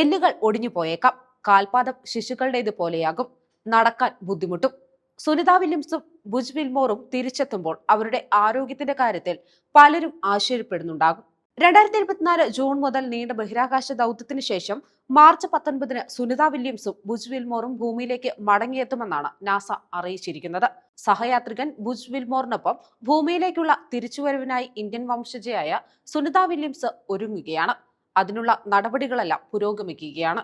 എല്ലുകൾ ഒടിഞ്ഞു പോയേക്കാം. കാൽപാദം ശിശുക്കളുടേത് പോലെയാകും. നടക്കാൻ ബുദ്ധിമുട്ടും. സുനിത വില്യംസും ബുജ് വിൽമോറും തിരിച്ചെത്തുമ്പോൾ അവരുടെ ആരോഗ്യത്തിന്റെ കാര്യത്തിൽ പലരും ആശ്ചര്യപ്പെടുന്നുണ്ടാകും. രണ്ടായിരത്തി ഇരുപത്തിനാല് ജൂൺ മുതൽ നീണ്ട ബഹിരാകാശ ദൗത്യത്തിന് ശേഷം മാർച്ച് പത്തൊൻപതിന് സുനിത വില്യംസും ബുജ് വിൽമോറും ഭൂമിയിലേക്ക് മടങ്ങിയെത്തുമെന്നാണ് നാസ അറിയിച്ചിരിക്കുന്നത്. സഹയാത്രികൻ ബുജ് വിൽമോറിനൊപ്പം ഭൂമിയിലേക്കുള്ള തിരിച്ചുവരവിനായി ഇന്ത്യൻ വംശജയായ സുനിത വില്യംസ് ഒരുങ്ങുകയാണ്. അതിനുള്ള നടപടികളെല്ലാം പുരോഗമിക്കുകയാണ്.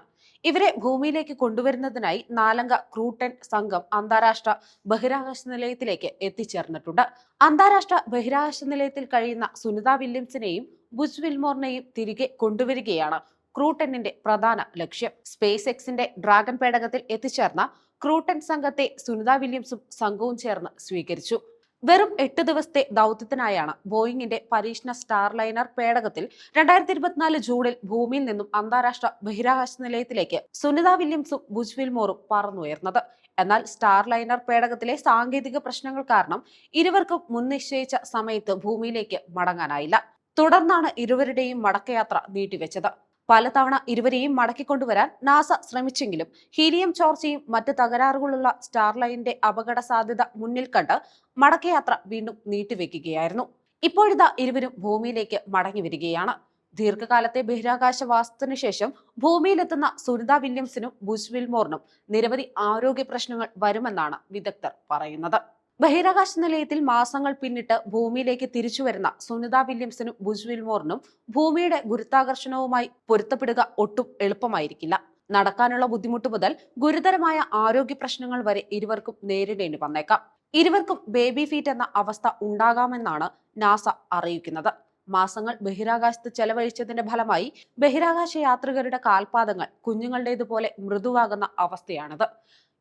ഇവരെ ഭൂമിയിലേക്ക് കൊണ്ടുവരുന്നതിനായി നാലംഗ ക്രൂട്ടൻ സംഘം അന്താരാഷ്ട്ര ബഹിരാകാശ നിലയത്തിലേക്ക് എത്തിച്ചേർന്നിട്ടുണ്ട്. അന്താരാഷ്ട്ര ബഹിരാകാശ നിലയത്തിൽ കഴിയുന്ന സുനിത വില്യംസിനെയും ബുജ് വിൽമോറിനെയും തിരികെ കൊണ്ടുവരികയാണ് ക്രൂട്ടനിന്റെ പ്രധാന ലക്ഷ്യം. സ്പേസ് എക്സിന്റെ ഡ്രാഗൺ പേടകത്തിൽ എത്തിച്ചേർന്ന ക്രൂട്ടൻ സംഘത്തെ സുനിത വില്യംസും സംഘവും ചേർന്ന് സ്വീകരിച്ചു. വെറും എട്ട് ദിവസത്തെ ദൗത്യത്തിനായാണ് ബോയിങ്ങിന്റെ പരീക്ഷണ സ്റ്റാർലൈനർ പേടകത്തിൽ രണ്ടായിരത്തി ഇരുപത്തിനാല് ജൂണിൽ ഭൂമിയിൽ നിന്നും അന്താരാഷ്ട്ര ബഹിരാകാശ നിലയത്തിലേക്ക് സുനിത വില്യംസും ബുജ്വിൽമോറും പറന്നുയർന്നത്. എന്നാൽ സ്റ്റാർലൈനർ പേടകത്തിലെ സാങ്കേതിക പ്രശ്നങ്ങൾ കാരണം ഇരുവർക്കും മുൻനിശ്ചയിച്ച സമയത്ത് ഭൂമിയിലേക്ക് മടങ്ങാനായില്ല. തുടർന്നാണ് ഇരുവരുടെയും മടക്കയാത്ര നീട്ടിവെച്ചത്. പലതവണ ഇരുവരെയും മടക്കിക്കൊണ്ടുവരാൻ നാസ ശ്രമിച്ചെങ്കിലും ഹീലിയം ചോർച്ചയും മറ്റ് തകരാറുകളുള്ള സ്റ്റാർലൈനിന്റെ അപകട സാധ്യത മുന്നിൽ കണ്ട് മടക്കയാത്ര വീണ്ടും നീട്ടിവെക്കുകയായിരുന്നു. ഇപ്പോഴിതാ ഇരുവരും ഭൂമിയിലേക്ക് മടങ്ങി വരികയാണ് ദീർഘകാലത്തെ ബഹിരാകാശ വാസത്തിനു ശേഷം ഭൂമിയിലെത്തുന്ന സുനിത വില്യംസിനും ബുഷ് വിൽമോറിനും നിരവധി ആരോഗ്യ പ്രശ്നങ്ങൾ വരുമെന്നാണ് വിദഗ്ധർ പറയുന്നത്. ബഹിരാകാശ നിലയത്തിൽ മാസങ്ങൾ പിന്നിട്ട് ഭൂമിയിലേക്ക് തിരിച്ചു വരുന്ന സുനിത വില്യംസിനും വിൽമോറിനും ഭൂമിയുടെ ഗുരുത്വാകർഷണവുമായി പൊരുത്തപ്പെടുക ഒട്ടും എളുപ്പമായിരിക്കില്ല. നടക്കാനുള്ള ബുദ്ധിമുട്ട് മുതൽ ഗുരുതരമായ ആരോഗ്യ പ്രശ്നങ്ങൾ വരെ ഇരുവർക്കും നേരിടേണ്ടി വന്നേക്കാം. ഇരുവർക്കും ബേബി ഫീറ്റ് എന്ന അവസ്ഥ ഉണ്ടാകാമെന്നാണ് നാസ അറിയിക്കുന്നത്. മാസങ്ങൾ ബഹിരാകാശത്ത് ചെലവഴിച്ചതിന്റെ ഫലമായി ബഹിരാകാശ യാത്രികരുടെ കാൽപാദങ്ങൾ കുഞ്ഞുങ്ങളുടേതുപോലെ മൃദുവാകുന്ന അവസ്ഥയാണിത്.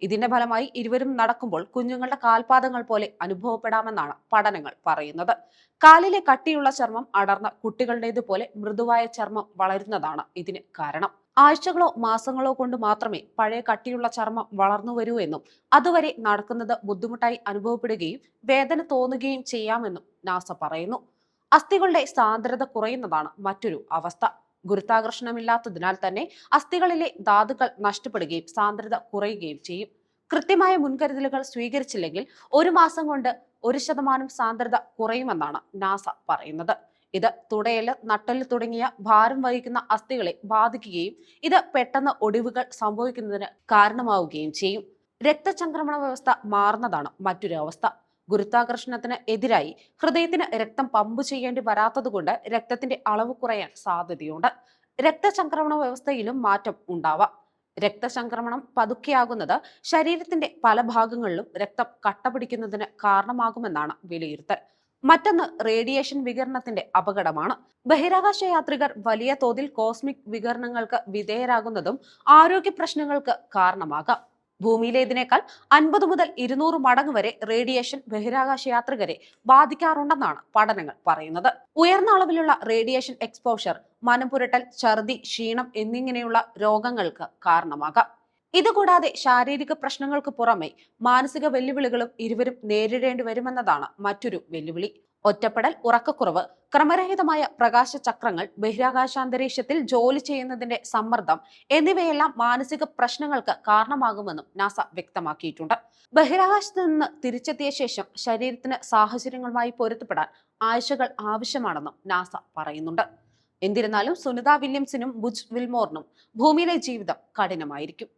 ഇതിന്റെ ഫലമായി ഇരുവരും നടക്കുമ്പോൾ കുഞ്ഞുങ്ങളുടെ കാൽപാദങ്ങൾ പോലെ അനുഭവപ്പെടാമെന്നാണ് പഠനങ്ങൾ പറയുന്നത്. കാലിലെ കട്ടിയുള്ള ചർമ്മം അടർന്ന കുട്ടികളുടേതുപോലെ മൃദുവായ ചർമ്മം വളരുന്നതാണ് ഇതിന് കാരണം. ആഴ്ചകളോ മാസങ്ങളോ കൊണ്ട് മാത്രമേ പഴയ കട്ടിയുള്ള ചർമ്മം വളർന്നു വരൂ എന്നും അതുവരെ നടക്കുന്നത് ബുദ്ധിമുട്ടായി അനുഭവപ്പെടുകയും വേദന തോന്നുകയും ചെയ്യാമെന്നും നാസ പറയുന്നു. അസ്ഥികളുടെ സാന്ദ്രത കുറയുന്നതാണ് മറ്റൊരു അവസ്ഥ. ഗുരുത്വാകർഷണമില്ലാത്തതിനാൽ തന്നെ അസ്ഥികളിലെ ധാതുക്കൾ നഷ്ടപ്പെടുകയും സാന്ദ്രത കുറയുകയും ചെയ്യും. കൃത്യമായ മുൻകരുതലുകൾ സ്വീകരിച്ചില്ലെങ്കിൽ ഒരു മാസം കൊണ്ട് ഒരു ശതമാനം സാന്ദ്രത കുറയുമെന്നാണ് നാസ പറയുന്നത്. ഇത് തുടയൽ നട്ടൽ തുടങ്ങിയ ഭാരം വഹിക്കുന്ന അസ്ഥികളെ ബാധിക്കുകയും ഇത് പെട്ടെന്ന് ഒടിവുകൾ സംഭവിക്കുന്നതിന് കാരണമാവുകയും ചെയ്യും. രക്തചംക്രമണ വ്യവസ്ഥ മാറുന്നതാണ് മറ്റൊരു അവസ്ഥ ഗുരുത്വാകർഷണത്തിന് എതിരായി ഹൃദയത്തിന് രക്തം പമ്പ് ചെയ്യേണ്ടി വരാത്തതുകൊണ്ട് രക്തത്തിന്റെ അളവ് കുറയാൻ സാധ്യതയുണ്ട്. രക്തചംക്രമണ വ്യവസ്ഥയിലും മാറ്റം ഉണ്ടാവാം. രക്തചംക്രമണം പതുക്കെയാകുന്നത് ശരീരത്തിന്റെ പല ഭാഗങ്ങളിലും രക്തം കട്ട പിടിക്കുന്നതിന് കാരണമാകുമെന്നാണ് വിലയിരുത്തൽ. മറ്റൊന്ന് റേഡിയേഷൻ വികരണത്തിന്റെ അപകടമാണ്. ബഹിരാകാശ യാത്രികർ വലിയ തോതിൽ കോസ്മിക് വികരണങ്ങൾക്ക് വിധേയരാകുന്നതും ആരോഗ്യ പ്രശ്നങ്ങൾക്ക് കാരണമാകാം. ഭൂമിയിലേതിനേക്കാൾ അൻപത് മുതൽ ഇരുന്നൂറ് മടങ്ങ് വരെ റേഡിയേഷൻ ബഹിരാകാശ യാത്രികരെ ബാധിക്കാറുണ്ടെന്നാണ് പഠനങ്ങൾ പറയുന്നത്. ഉയർന്ന അളവിലുള്ള റേഡിയേഷൻ എക്സ്പോഷർ മനംപുരട്ടൽ ഛർദി ക്ഷീണം എന്നിങ്ങനെയുള്ള രോഗങ്ങൾക്ക് കാരണമാകാം. ഇതുകൂടാതെ ശാരീരിക പ്രശ്നങ്ങൾക്ക് പുറമെ മാനസിക വെല്ലുവിളികളും ഇരുവരും നേരിടേണ്ടി വരുമെന്നതാണ് മറ്റൊരു വെല്ലുവിളി. ഒറ്റപ്പെടൽ ഉറക്കക്കുറവ് ക്രമരഹിതമായ പ്രകാശ ചക്രങ്ങൾ ബഹിരാകാശാന്തരീക്ഷത്തിൽ ജോലി ചെയ്യുന്നതിന്റെ സമ്മർദ്ദം എന്നിവയെല്ലാം മാനസിക പ്രശ്നങ്ങൾക്ക് കാരണമാകുമെന്നും നാസ വ്യക്തമാക്കിയിട്ടുണ്ട്. ബഹിരാകാശത്ത് നിന്ന് തിരിച്ചെത്തിയ ശേഷം ശരീരത്തിന് സാഹചര്യങ്ങളുമായി പൊരുത്തപ്പെടാൻ ആഴ്ചകൾ ആവശ്യമാണെന്നും നാസ പറയുന്നുണ്ട്. എന്നിരുന്നാലും സുനിത വില്യംസിനും ബുജ് വിൽമോറിനും ഭൂമിയിലെ ജീവിതം കഠിനമായിരിക്കും.